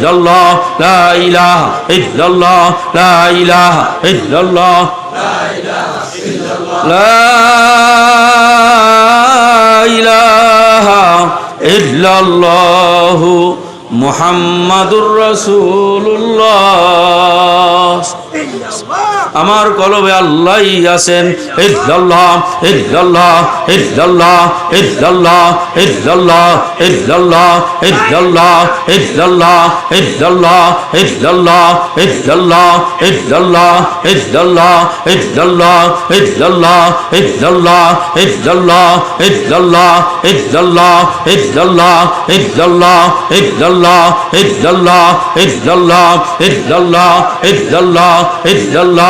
إلا الله لا إله إلا الله لا إله إلا الله لا إله إلا الله محمد رسول الله. إلا الله আমার কলবে আল্লাহ আছেন ইল্লাল্লাহ ইল্লাল্লাহ ইল্লাল্লাহ ইল্লাল্লাহ ইল্লাল্লাহ ইল্লাল্লাহ ইল্লাল্লাহ ইল্লাল্লাহ ইল্লাল্লাহ ইল্লাল্লাহ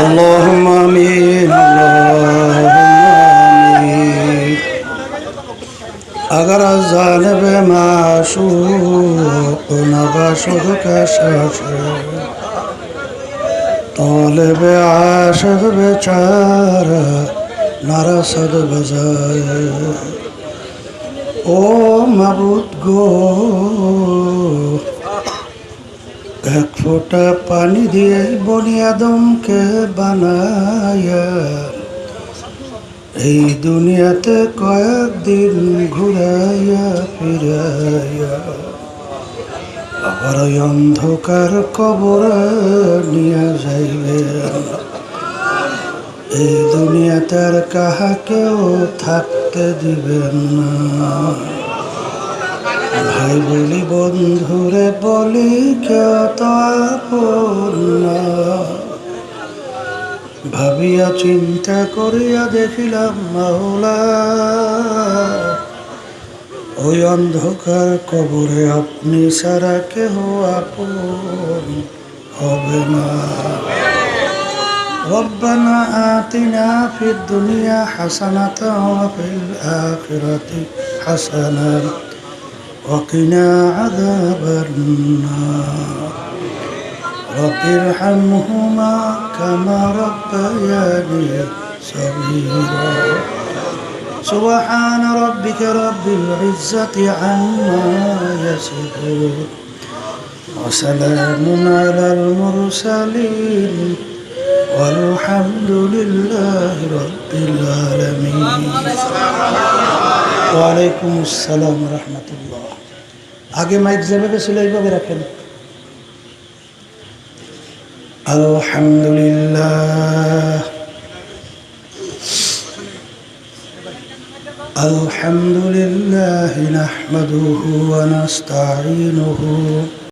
Allah اللهم آمين اللهم آمين اگر از جانب معشوق نباشد کشش طالب عاشق بچاره نرسد بزای او مبود گو এক ফোঁটা পানি দিয়ে বনি আদমকে বানায়া। এই দুনিয়াতে কয়েকদিন ঘুরাইয়া ফিরাইয়া। আবার ওই অন্ধকার কবরে নিয়ে যাইবেন এই দুনিয়াতে আর কাহাকেও থাকতে দিবেন না। ভাই বলি বন্ধুরে বলি কেউ তো আপন না। ভাবিয়া চিন্তা করিয়া দেখিলাম মাওলা ওই অন্ধকার কবরে আপনি সারা কেহ আপন হবে না ربنا آتنا في الدنيا حسنة وفي الآخرة حسنة وقنا عذاب النار. رب ارحمهما كما ربياني صغيرا. سبحان ربك رب العزة عما يصفون. وسلام على المرسلين. والحمد لله رب العالمين. ওয়ালাইকুম আসসালাম রহমতুল্লাহ আগে মাইক যেভাবে ছিল এইভাবে রাখেন আলহামদুলিল্লাহ الحمد لله نحمده ونستعينه